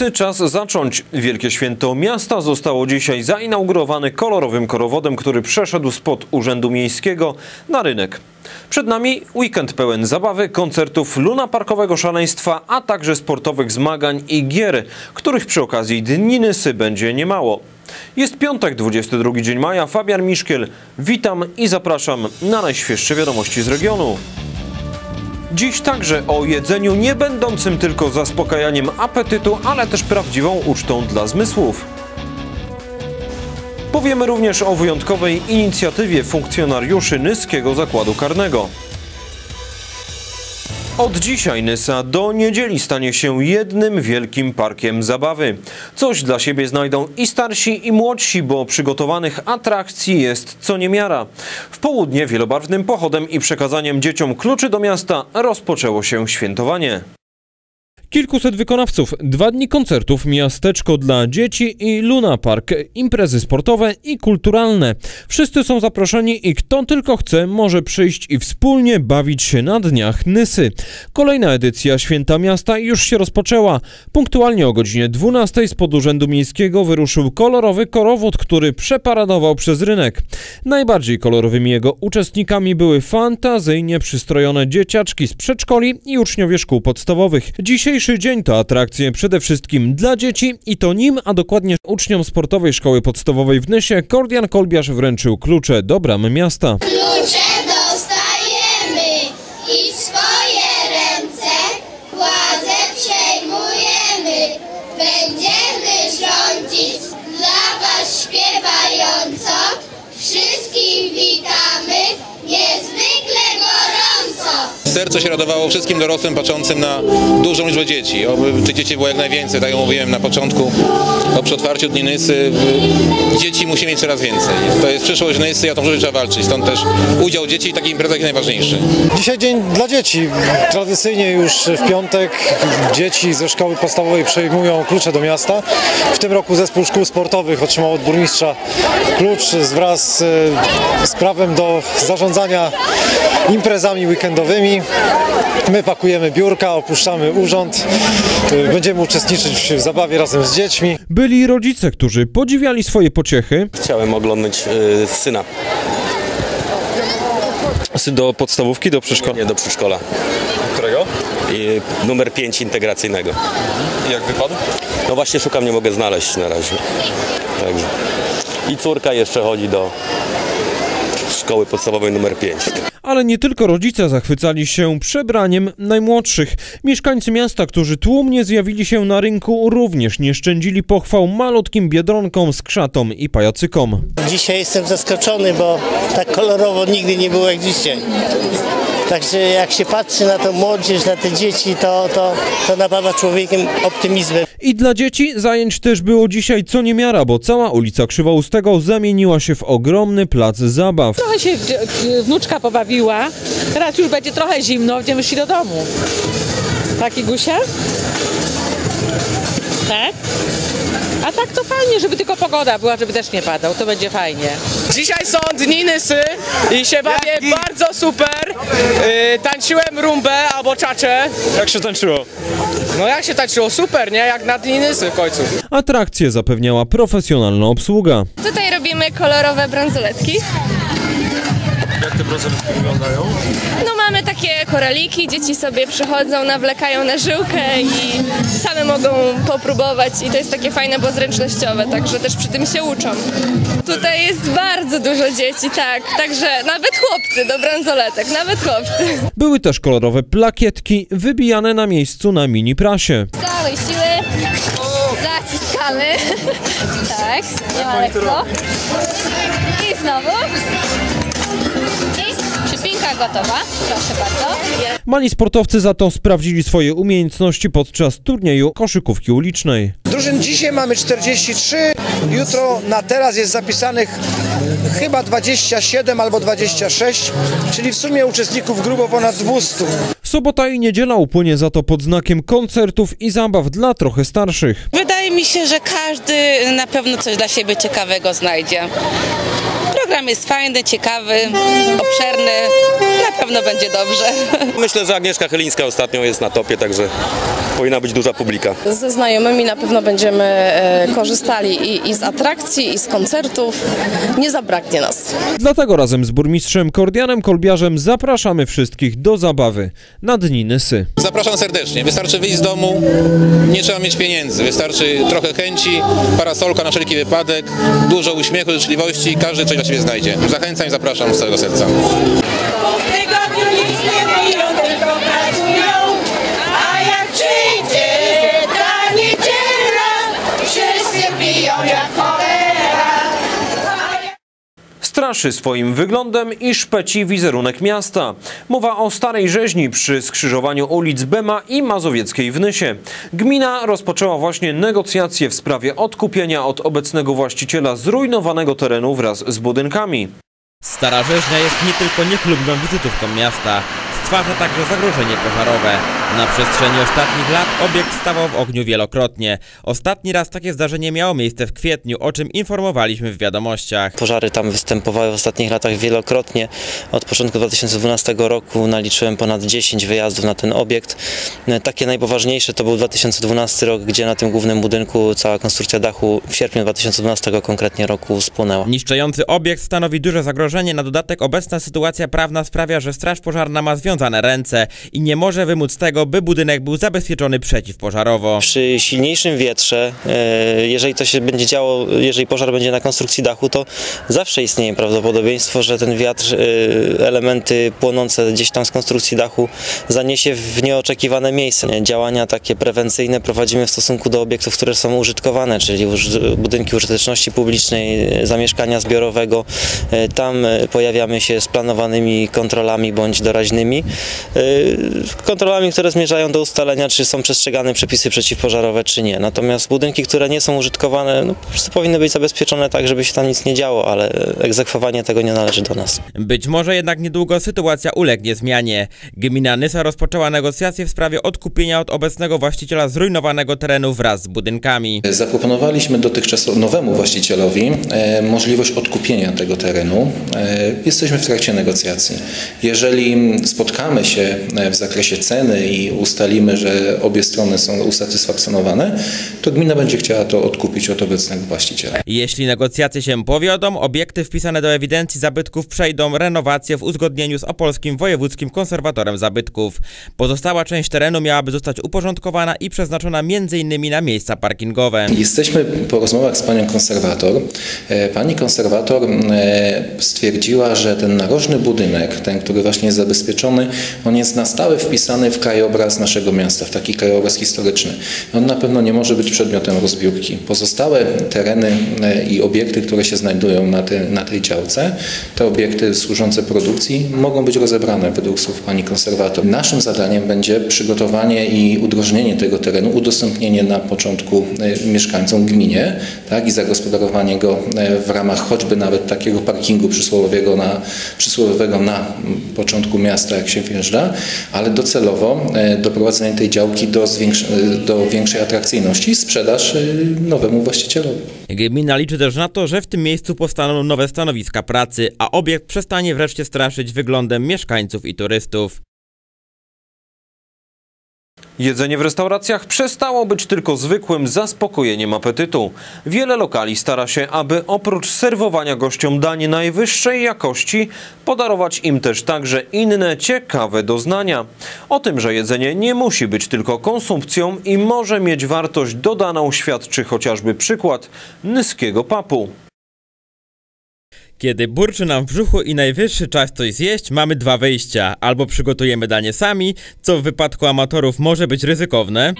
Nysy czas zacząć. Wielkie Święto Miasta zostało dzisiaj zainaugurowane kolorowym korowodem, który przeszedł spod Urzędu Miejskiego na rynek. Przed nami weekend pełen zabawy, koncertów, lunaparkowego szaleństwa, a także sportowych zmagań i gier, których przy okazji Dni Nysy będzie niemało. Jest piątek, 22 dzień maja. Fabian Miszkiel. Witam i zapraszam na najświeższe wiadomości z regionu. Dziś także o jedzeniu nie będącym tylko zaspokajaniem apetytu, ale też prawdziwą ucztą dla zmysłów. Powiemy również o wyjątkowej inicjatywie funkcjonariuszy Nyskiego Zakładu Karnego. Od dzisiaj Nysa do niedzieli stanie się jednym wielkim parkiem zabawy. Coś dla siebie znajdą i starsi i młodsi, bo przygotowanych atrakcji jest co niemiara. W południe wielobarwnym pochodem i przekazaniem dzieciom kluczy do miasta rozpoczęło się świętowanie. Kilkuset wykonawców, dwa dni koncertów, miasteczko dla dzieci i Luna Park, imprezy sportowe i kulturalne. Wszyscy są zaproszeni i kto tylko chce może przyjść i wspólnie bawić się na dniach Nysy. Kolejna edycja Święta Miasta już się rozpoczęła. Punktualnie o godzinie 12 spod Urzędu Miejskiego wyruszył kolorowy korowód, który przeparadował przez rynek. Najbardziej kolorowymi jego uczestnikami były fantazyjnie przystrojone dzieciaczki z przedszkoli i uczniowie szkół podstawowych. Dzisiejszy dzień to atrakcje przede wszystkim dla dzieci i to nim, a dokładnie uczniom sportowej szkoły podstawowej w Nysie Kordian Kolbiarz wręczył klucze do bramy miasta. Klucze Serce się radowało wszystkim dorosłym patrzącym na dużą liczbę dzieci. Oby tych dzieci było jak najwięcej, tak jak mówiłem na początku. O przy otwarciu Dni Nysy dzieci musi mieć coraz więcej. To jest przyszłość Nysy, a tą przyszłość trzeba walczyć. Stąd też udział dzieci w takich imprezach jest najważniejszy. Dzisiaj dzień dla dzieci. Tradycyjnie już w piątek dzieci ze szkoły podstawowej przejmują klucze do miasta. W tym roku zespół szkół sportowych otrzymał od burmistrza klucz wraz e, z prawem do zarządzania imprezami weekendowymi. My pakujemy biurka, opuszczamy urząd. E, Będziemy uczestniczyć w zabawie razem z dziećmi. Byli rodzice, którzy podziwiali swoje pociechy. Chciałem oglądać y, syna, Do podstawówki, do przedszkola. nie do przedszkola. Którego? I numer 5 integracyjnego. Jak wypadł? No właśnie szukam, nie mogę znaleźć na razie. Także. I córka jeszcze chodzi do szkoły podstawowej numer 5. Ale nie tylko rodzice zachwycali się przebraniem najmłodszych. Mieszkańcy miasta, którzy tłumnie zjawili się na rynku, również nie szczędzili pochwał malutkim biedronkom, skrzatom i pajacykom. Dzisiaj jestem zaskoczony, bo tak kolorowo nigdy nie było jak dzisiaj. Także jak się patrzy na tą młodzież, na te dzieci, to, to, to napawa człowiekiem optymizmem. I dla dzieci zajęć też było dzisiaj co niemiara, bo cała ulica Krzywoustego zamieniła się w ogromny plac zabaw. Trochę się dzie- wnuczka pobawiła. Teraz już będzie trochę zimno, będziemy szli do domu. Taki Gusia? Tak? A tak to fajnie, żeby tylko pogoda była, żeby też nie padał, to będzie fajnie. Dzisiaj są dni Nysy i się bawię bardzo super. Yy, tańczyłem rumbę albo czacze. Jak się tańczyło? No jak się tańczyło? Super, nie? Jak na dni Nysy w końcu. Atrakcję zapewniała profesjonalna obsługa. Tutaj robimy kolorowe bransoletki. Jak te bransoletki wyglądają? No mamy takie koraliki, dzieci sobie przychodzą, nawlekają na żyłkę i same mogą popróbować i to jest takie fajne, bo zręcznościowe, także też przy tym się uczą. Tutaj jest bardzo dużo dzieci, tak, także nawet chłopcy do bransoletek, nawet chłopcy. Były też kolorowe plakietki wybijane na miejscu na mini prasie. Z całej siły zaciskamy, tak, nie ma lekko. I znowu. Gotowa, proszę bardzo. Mali sportowcy za to sprawdzili swoje umiejętności podczas turnieju koszykówki ulicznej. Drużyn dzisiaj mamy 43, jutro na teraz jest zapisanych chyba 27 albo 26, czyli w sumie uczestników grubo ponad 200. Sobota i niedziela upłynie za to pod znakiem koncertów i zabaw dla trochę starszych. Wydaje mi się, że każdy na pewno coś dla siebie ciekawego znajdzie. Program jest fajny, ciekawy, obszerny. Na pewno będzie dobrze. Myślę, że Agnieszka Chylińska ostatnio jest na topie, także powinna być duża publika. Ze znajomymi na pewno będziemy e, korzystali i, i z atrakcji, i z koncertów. Nie zabraknie nas. Dlatego razem z burmistrzem Kordianem Kolbiarzem zapraszamy wszystkich do zabawy na Dni Nysy. Zapraszam serdecznie. Wystarczy wyjść z domu, nie trzeba mieć pieniędzy. Wystarczy trochę chęci, parasolka na wszelki wypadek, dużo uśmiechu, życzliwości. Każdy coś dla siebie znajdzie. Zachęcam i zapraszam z całego serca. Straszy swoim wyglądem i szpeci wizerunek miasta. Mowa o starej rzeźni przy skrzyżowaniu ulic Bema i Mazowieckiej w Nysie. Gmina rozpoczęła właśnie negocjacje w sprawie odkupienia od obecnego właściciela zrujnowanego terenu wraz z budynkami. Stara Rzeźnia jest nie tylko niechlubną wizytówką miasta, stwarza także zagrożenie pożarowe. Na przestrzeni ostatnich lat obiekt stawał w ogniu wielokrotnie. Ostatni raz takie zdarzenie miało miejsce w kwietniu, o czym informowaliśmy w wiadomościach. Pożary tam występowały w ostatnich latach wielokrotnie. Od początku 2012 roku naliczyłem ponad 10 wyjazdów na ten obiekt. Takie najpoważniejsze to był 2012 rok, gdzie na tym głównym budynku cała konstrukcja dachu w sierpniu 2012 konkretnie roku spłonęła. Niszczący obiekt stanowi duże zagrożenie. Na dodatek obecna sytuacja prawna sprawia, że Straż Pożarna ma związane ręce i nie może wymóc tego, by budynek był zabezpieczony przeciwpożarowo. Przy silniejszym wietrze, e, jeżeli to się będzie działo, jeżeli pożar będzie na konstrukcji dachu, to zawsze istnieje prawdopodobieństwo, że ten wiatr e, elementy płonące gdzieś tam z konstrukcji dachu zaniesie w nieoczekiwane miejsce. Działania takie prewencyjne prowadzimy w stosunku do obiektów, które są użytkowane, czyli budynki użyteczności publicznej, zamieszkania zbiorowego. E, Tam pojawiamy się z planowanymi kontrolami bądź doraźnymi. Kontrolami, które zmierzają do ustalenia, czy są przestrzegane przepisy przeciwpożarowe, czy nie. Natomiast budynki, które nie są użytkowane, no, po prostu powinny być zabezpieczone tak, żeby się tam nic nie działo, ale egzekwowanie tego nie należy do nas. Być może jednak niedługo sytuacja ulegnie zmianie. Gmina Nysa rozpoczęła negocjacje w sprawie odkupienia od obecnego właściciela zrujnowanego terenu wraz z budynkami. Zaproponowaliśmy dotychczas nowemu właścicielowi e, możliwość odkupienia tego terenu. E, jesteśmy w trakcie negocjacji. Jeżeli spotkamy się e, w zakresie ceny i ustalimy, że obie strony są usatysfakcjonowane, to gmina będzie chciała to odkupić od obecnego właściciela. Jeśli negocjacje się powiodą, obiekty wpisane do ewidencji zabytków przejdą renowację w uzgodnieniu z Opolskim Wojewódzkim Konserwatorem Zabytków. Pozostała część terenu miałaby zostać uporządkowana i przeznaczona m.in. na miejsca parkingowe. Jesteśmy po rozmowach z panią konserwator. E, Pani konserwator e, stwierdziła, że ten narożny budynek, ten, który właśnie jest zabezpieczony, on jest na stałe wpisany w krajobraz naszego miasta, w taki krajobraz historyczny. On na pewno nie może być przedmiotem rozbiórki. Pozostałe tereny e, i obiekty, które się znajdują na, te, na tej działce, te obiekty służące produkcji mogą być rozebrane według słów pani konserwator. Naszym zadaniem będzie przygotowanie i udrożnienie tego terenu, udostępnienie na początku e, mieszkańcom gminie tak, i zagospodarowanie go e, w ramach choćby nawet takiego parkingu przysłowiowego na, przysłowiowego na początku miasta, jak się wjeżdża, ale docelowo doprowadzenie tej działki do, e, do większej atrakcyjności i sprzedaż e, nowemu właścicielowi. Gmina liczy też na to, że w tym miejscu powstaną nowe stanowiska pracy, a obiekt przestanie wreszcie straszyć wyglądem mieszkańców i turystów. Jedzenie w restauracjach przestało być tylko zwykłym zaspokojeniem apetytu. Wiele lokali stara się, aby oprócz serwowania gościom dań najwyższej jakości, podarować im też także inne ciekawe doznania. O tym, że jedzenie nie musi być tylko konsumpcją i może mieć wartość dodaną, świadczy chociażby przykład nyskiego papu. Kiedy burczy nam w brzuchu i najwyższy czas coś zjeść, mamy dwa wyjścia. Albo przygotujemy danie sami, co w wypadku amatorów może być ryzykowne.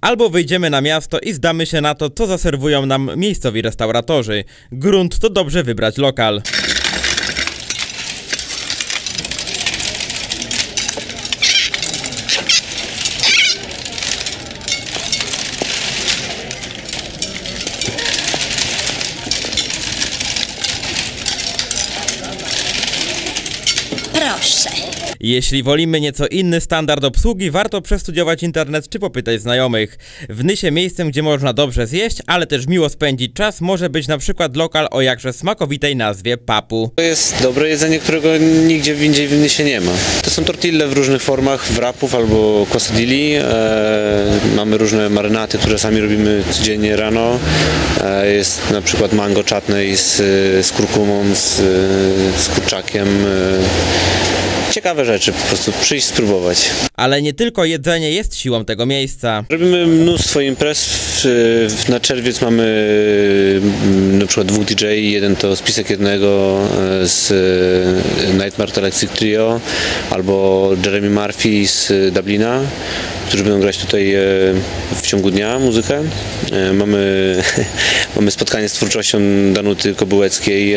Albo wyjdziemy na miasto i zdamy się na to, co zaserwują nam miejscowi restauratorzy. Grunt to dobrze wybrać lokal. Jeśli wolimy nieco inny standard obsługi, warto przestudiować internet czy popytać znajomych. W Nysie miejscem, gdzie można dobrze zjeść, ale też miło spędzić czas, może być na przykład lokal o jakże smakowitej nazwie Papu. To jest dobre jedzenie, którego nigdzie indziej w Nysie nie ma. To są tortille w różnych formach, wrapów albo quesadilli. E, mamy różne marynaty, które sami robimy codziennie rano. E, jest na przykład mango chutney z, z kurkumą, z, z kurczakiem. E, ciekawe rzeczy, po prostu przyjść spróbować. Ale nie tylko jedzenie jest siłą tego miejsca. Robimy mnóstwo imprez. Na czerwiec mamy mm, na przykład dwóch DJ, jeden to spisek jednego e, z e, Nightmare Electric Trio albo Jeremy Murphy z Dublina, którzy będą grać tutaj e, w ciągu dnia muzykę. Mamy, mamy spotkanie z twórczością Danuty Kobyłeckiej,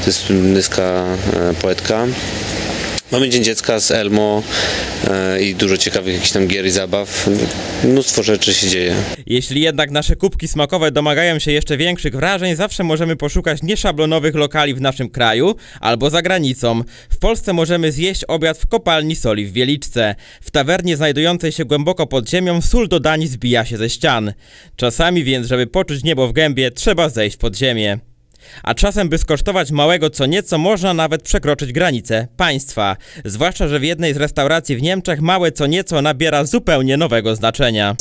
to jest nyska poetka. Mamy Dzień Dziecka z Elmo e, i dużo ciekawych jakichś tam gier i zabaw. Mnóstwo rzeczy się dzieje. Jeśli jednak nasze kubki smakowe domagają się jeszcze większych wrażeń, zawsze możemy poszukać nieszablonowych lokali w naszym kraju albo za granicą. W Polsce możemy zjeść obiad w kopalni soli w Wieliczce. W tawernie znajdującej się głęboko pod ziemią sól do dań zbija się ze ścian. Czasami więc, żeby poczuć niebo w gębie, trzeba zejść pod ziemię. A czasem, by skosztować małego co nieco, można nawet przekroczyć granice państwa. Zwłaszcza, że w jednej z restauracji w Niemczech małe co nieco nabiera zupełnie nowego znaczenia.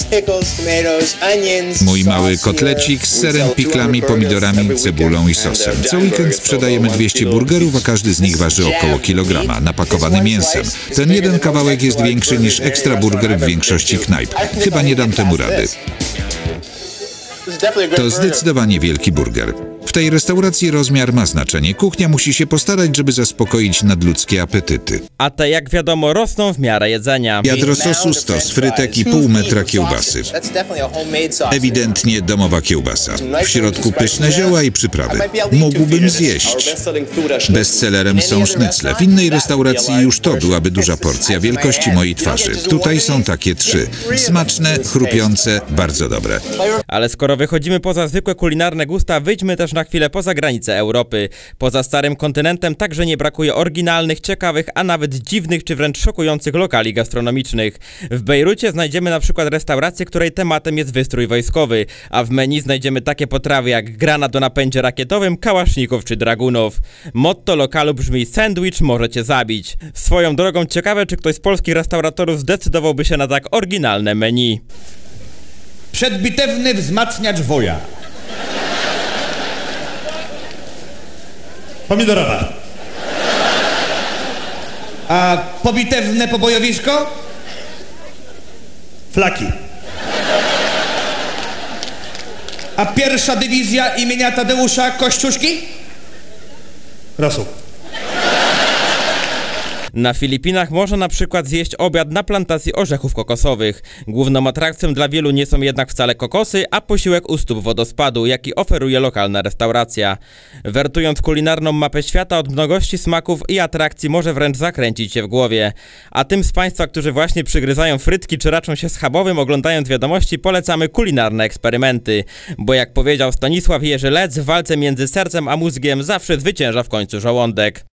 Mój mały kotlecik z serem, piklami, pomidorami, cebulą i sosem. Co weekend sprzedajemy 200 burgerów, a każdy z nich waży około kilograma, napakowany mięsem. Ten jeden kawałek jest większy niż ekstra burger w większości knajp. Chyba nie dam temu rady. To zdecydowanie wielki burger. W tej restauracji rozmiar ma znaczenie. Kuchnia musi się postarać, żeby zaspokoić nadludzkie apetyty. A te, jak wiadomo, rosną w miarę jedzenia. Wiadro sosu, stos frytek i pół metra kiełbasy. Ewidentnie domowa kiełbasa. W środku pyszne zioła i przyprawy. Mógłbym zjeść. Bestsellerem są sznycle. W innej restauracji już to byłaby duża porcja wielkości mojej twarzy. Tutaj są takie trzy. Smaczne, chrupiące, bardzo dobre. Ale skoro wychodzimy poza zwykłe kulinarne gusta, wyjdźmy też na chwilę poza granice Europy. Poza starym kontynentem także nie brakuje oryginalnych, ciekawych, a nawet dziwnych czy wręcz szokujących lokali gastronomicznych. W Bejrucie znajdziemy na przykład restaurację, której tematem jest wystrój wojskowy, a w menu znajdziemy takie potrawy jak granat do napędzie rakietowym, kałaszników czy dragunów. Motto lokalu brzmi sandwich możecie zabić. Swoją drogą ciekawe, czy ktoś z polskich restauratorów zdecydowałby się na tak oryginalne menu. Przedbitewny wzmacniacz woja. Pomidorowa. A pobitewne pobojowisko? Flaki. A pierwsza dywizja imienia Tadeusza Kościuszki? Rosół. Na Filipinach można na przykład zjeść obiad na plantacji orzechów kokosowych. Główną atrakcją dla wielu nie są jednak wcale kokosy, a posiłek u stóp wodospadu, jaki oferuje lokalna restauracja. Wertując kulinarną mapę świata od mnogości smaków i atrakcji może wręcz zakręcić się w głowie. A tym z Państwa, którzy właśnie przygryzają frytki czy raczą się schabowym oglądając wiadomości, polecamy kulinarne eksperymenty. Bo jak powiedział Stanisław Jerzy Lec, w walce między sercem a mózgiem zawsze zwycięża w końcu żołądek.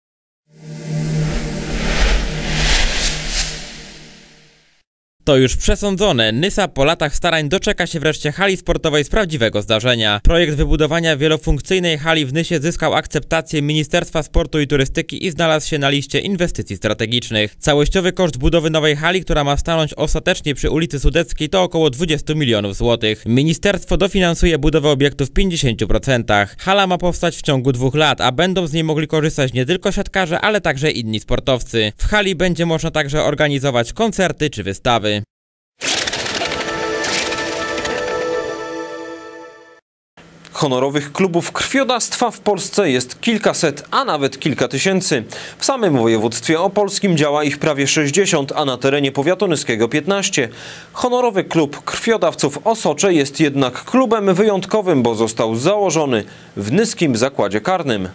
To już przesądzone. Nysa po latach starań doczeka się wreszcie hali sportowej z prawdziwego zdarzenia. Projekt wybudowania wielofunkcyjnej hali w Nysie zyskał akceptację Ministerstwa Sportu i Turystyki i znalazł się na liście inwestycji strategicznych. Całościowy koszt budowy nowej hali, która ma stanąć ostatecznie przy ulicy Sudeckiej to około 20 milionów złotych. Ministerstwo dofinansuje budowę obiektu w 50%. Hala ma powstać w ciągu dwóch lat, a będą z niej mogli korzystać nie tylko siatkarze, ale także inni sportowcy. W hali będzie można także organizować koncerty czy wystawy. Honorowych klubów krwiodawstwa w Polsce jest kilkaset, a nawet kilka tysięcy. W samym województwie opolskim działa ich prawie 60, a na terenie powiatu nyskiego 15. Honorowy klub krwiodawców Osocze jest jednak klubem wyjątkowym, bo został założony w nyskim zakładzie karnym.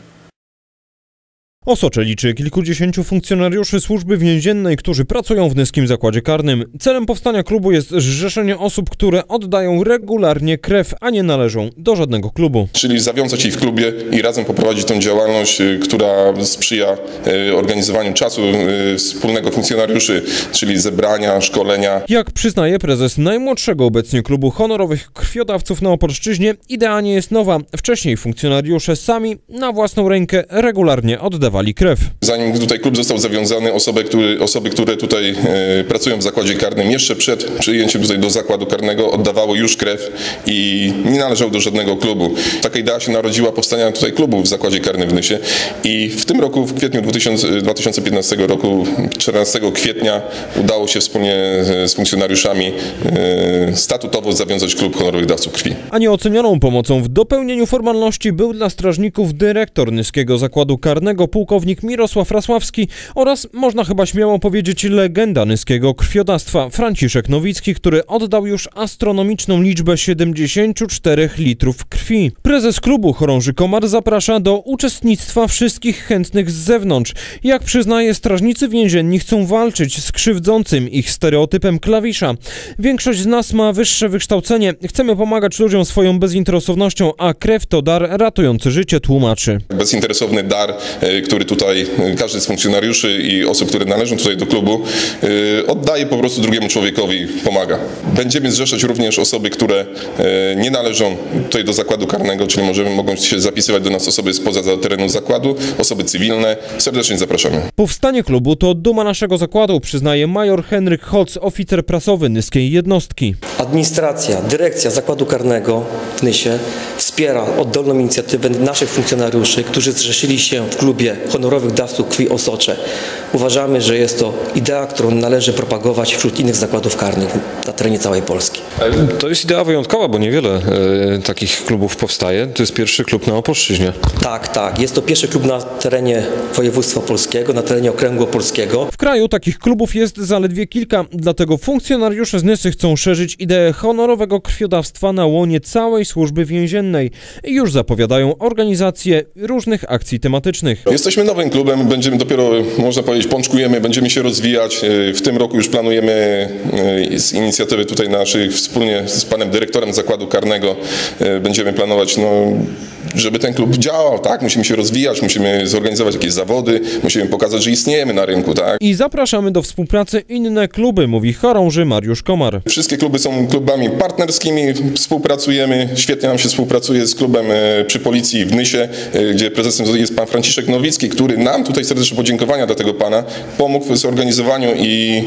Osocze liczy kilkudziesięciu funkcjonariuszy służby więziennej, którzy pracują w Nyskim Zakładzie Karnym. Celem powstania klubu jest zrzeszenie osób, które oddają regularnie krew, a nie należą do żadnego klubu. Czyli zawiązać ich w klubie i razem poprowadzić tą działalność, y, która sprzyja y, organizowaniu czasu y, wspólnego funkcjonariuszy, czyli zebrania, szkolenia. Jak przyznaje prezes najmłodszego obecnie klubu honorowych krwiodawców na Opolszczyźnie, idea nie jest nowa. Wcześniej funkcjonariusze sami na własną rękę regularnie oddawali krew. Zanim tutaj klub został zawiązany, osoby, które, osoby, które tutaj e, pracują w zakładzie karnym jeszcze przed przyjęciem tutaj do zakładu karnego oddawały już krew i nie należały do żadnego klubu. Taka idea się narodziła powstania tutaj klubu w zakładzie karnym w Nysie i w tym roku, w kwietniu 2000, 2015 roku, 14 kwietnia udało się wspólnie z funkcjonariuszami e, statutowo zawiązać klub honorowych dawców krwi. A nieocenioną pomocą w dopełnieniu formalności był dla strażników dyrektor Nyskiego Zakładu Karnego pułkownik Mirosław Rasławski oraz, można chyba śmiało powiedzieć, legenda nyskiego krwiodawstwa Franciszek Nowicki, który oddał już astronomiczną liczbę 74 litrów krwi. Prezes klubu chorąży Komar zaprasza do uczestnictwa wszystkich chętnych z zewnątrz. Jak przyznaje, strażnicy więzienni chcą walczyć z krzywdzącym ich stereotypem klawisza. Większość z nas ma wyższe wykształcenie. Chcemy pomagać ludziom swoją bezinteresownością, a krew to dar ratujący życie, tłumaczy. Bezinteresowny dar, e, który tutaj każdy z funkcjonariuszy i osób, które należą tutaj do klubu, e, oddaje po prostu drugiemu człowiekowi, pomaga. Będziemy zrzeszać również osoby, które nie należą tutaj do zakładu karnego, czyli możemy, mogą się zapisywać do nas osoby spoza terenu zakładu, osoby cywilne. Serdecznie zapraszamy. Powstanie klubu to duma naszego zakładu, przyznaje major Henryk Holz, oficer prasowy nyskiej jednostki. Administracja, dyrekcja zakładu karnego w Nysie wspiera oddolną inicjatywę naszych funkcjonariuszy, którzy zrzeszyli się w klubie honorowych dawców krwi Osocze. Uważamy, że jest to idea, którą należy propagować wśród innych zakładów karnych na terenie całej Polski. To jest idea wyjątkowa, bo niewiele e, takich klubów powstaje. To jest pierwszy klub na Opolszczyźnie. Tak, tak. Jest to pierwszy klub na terenie województwa polskiego, na terenie okręgu opolskiego. W kraju takich klubów jest zaledwie kilka, dlatego funkcjonariusze z Nysy chcą szerzyć ideę honorowego krwiodawstwa na łonie całej służby więziennej i już zapowiadają organizację różnych akcji tematycznych. Jesteśmy nowym klubem, będziemy dopiero, można powiedzieć, pączkujemy, będziemy się rozwijać. E, W tym roku już planujemy e, z inicjatywy tutaj naszych, wspólnie z panem dyrektorem zakładu karnego, e, będziemy planować, no, żeby ten klub działał, tak? Musimy się rozwijać, musimy zorganizować jakieś zawody, musimy pokazać, że istniejemy na rynku, tak? I zapraszamy do współpracy inne kluby, mówi chorąży Mariusz Komar. Wszystkie kluby są klubami partnerskimi, współpracujemy, świetnie nam się współpracuje z klubem e, przy policji w Nysie, e, gdzie prezesem jest pan Franciszek Nowicki, który nam tutaj serdeczne podziękowania dla tego pana pomógł w zorganizowaniu i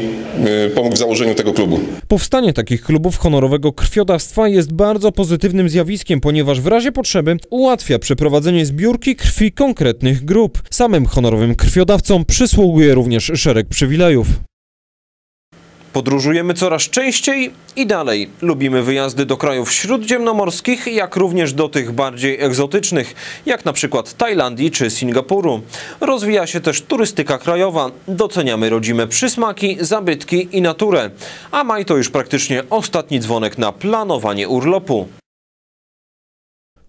e, pomógł w założeniu tego klubu. Powstanie takich klubów honorowego krwiodawstwa jest bardzo pozytywnym zjawiskiem, ponieważ w razie potrzeby ułatwia przeprowadzenie zbiórki krwi konkretnych grup. Samym honorowym krwiodawcom przysługuje również szereg przywilejów. Podróżujemy coraz częściej i dalej. Lubimy wyjazdy do krajów śródziemnomorskich, jak również do tych bardziej egzotycznych, jak na przykład Tajlandii czy Singapuru. Rozwija się też turystyka krajowa. Doceniamy rodzime przysmaki, zabytki i naturę. A maj to już praktycznie ostatni dzwonek na planowanie urlopu.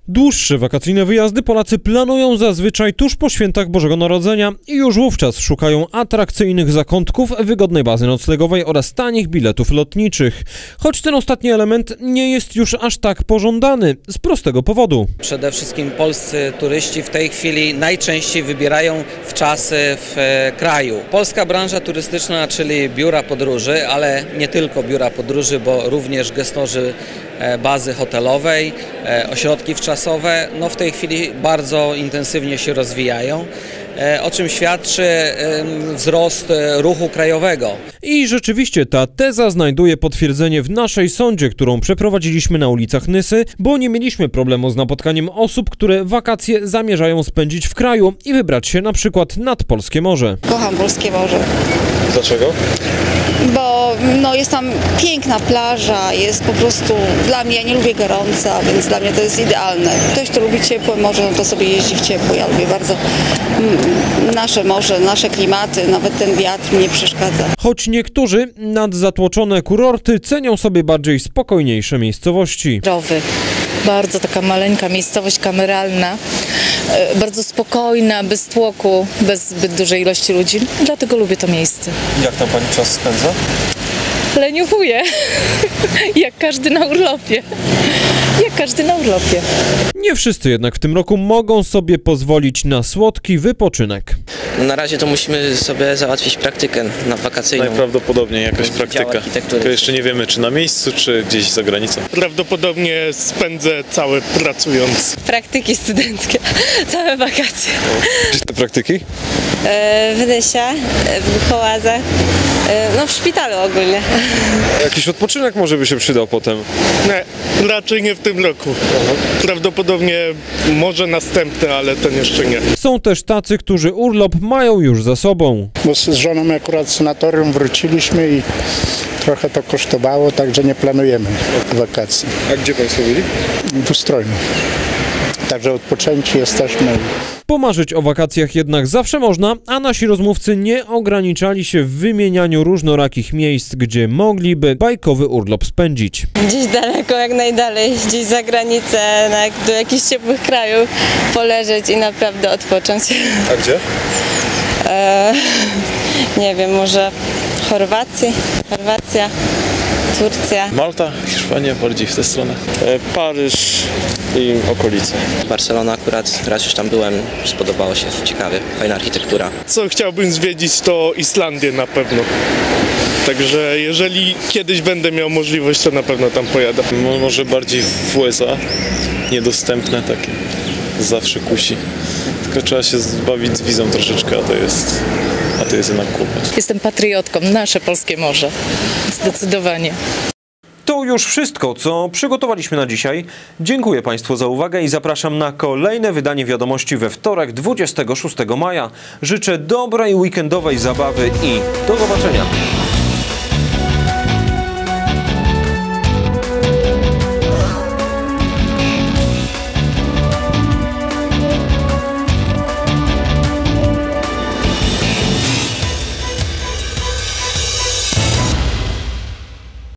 Dłuższe wakacyjne wyjazdy Polacy planują zazwyczaj tuż po świętach Bożego Narodzenia i już wówczas szukają atrakcyjnych zakątków, wygodnej bazy noclegowej oraz tanich biletów lotniczych. Choć ten ostatni element nie jest już aż tak pożądany z prostego powodu. Przede wszystkim polscy turyści w tej chwili najczęściej wybierają w czasy w e, kraju. Polska branża turystyczna, czyli biura podróży, ale nie tylko biura podróży, bo również gestorzy bazy hotelowej, e, ośrodki wczasowe, no w tej chwili bardzo intensywnie się rozwijają, e, o czym świadczy wzrost e, ruchu krajowego. I rzeczywiście ta teza znajduje potwierdzenie w naszej sądzie, którą przeprowadziliśmy na ulicach Nysy, bo nie mieliśmy problemu z napotkaniem osób, które wakacje zamierzają spędzić w kraju i wybrać się na przykład nad Polskie Morze. Kocham polskie morze, Dlaczego? Jest tam piękna plaża, jest po prostu dla mnie, ja nie lubię gorąca, więc dla mnie to jest idealne. Ktoś, kto lubi ciepłe morze, no to sobie jeździ w ciepło. Ja lubię bardzo mm, nasze morze, nasze klimaty, nawet ten wiatr mi nie przeszkadza. Choć niektórzy nadzatłoczone kurorty cenią sobie bardziej spokojniejsze miejscowości. Zdrowy, Bardzo taka maleńka miejscowość kameralna, e, bardzo spokojna, bez tłoku, bez zbyt dużej ilości ludzi. Dlatego lubię to miejsce. Jak tam pani czas spędza? Leniuchuję, jak każdy na urlopie. Jak każdy na urlopie. Nie wszyscy jednak w tym roku mogą sobie pozwolić na słodki wypoczynek. No na razie to musimy sobie załatwić praktykę na wakacyjną. Najprawdopodobniej jakaś praktyka. To jeszcze nie wiemy, czy na miejscu, czy gdzieś za granicą. Prawdopodobnie spędzę całe pracując. Praktyki studenckie, całe wakacje. Gdzie te praktyki? E, W Nysie, e, w Kołazach, e, no w szpitalu ogólnie. Jakiś odpoczynek może by się przydał potem. Nie, raczej nie w tym roku. Prawdopodobnie może następny, ale ten jeszcze nie. Są też tacy, którzy urlop mają już za sobą. Bo z żoną akurat z sanatorium wróciliśmy i trochę to kosztowało, także nie planujemy wakacji. A gdzie Państwo byli? W Ustrojnu. Także odpoczęci jesteśmy. Pomarzyć o wakacjach jednak zawsze można, a nasi rozmówcy nie ograniczali się w wymienianiu różnorakich miejsc, gdzie mogliby bajkowy urlop spędzić. Gdzieś daleko, jak najdalej, gdzieś za granicę, do jakichś ciepłych krajów, poleżeć i naprawdę odpocząć. A gdzie? E, nie wiem, może Chorwacji, Chorwacja, Turcja. Malta, Hiszpania, bardziej w tę stronę. E, Paryż i okolice. Barcelona akurat, raz już tam byłem, spodobało się, ciekawie, fajna architektura. Co chciałbym zwiedzić to Islandię na pewno. Także jeżeli kiedyś będę miał możliwość, to na pewno tam pojadę. Mo- Może bardziej w USA, niedostępne takie, zawsze kusi. Tylko trzeba się zbawić z wizą troszeczkę, a to jest, a to jest jednak kłopot. Jestem patriotką, nasze polskie morze. Zdecydowanie. To już wszystko, co przygotowaliśmy na dzisiaj. Dziękuję Państwu za uwagę i zapraszam na kolejne wydanie wiadomości we wtorek 26 maja. Życzę dobrej weekendowej zabawy i do zobaczenia.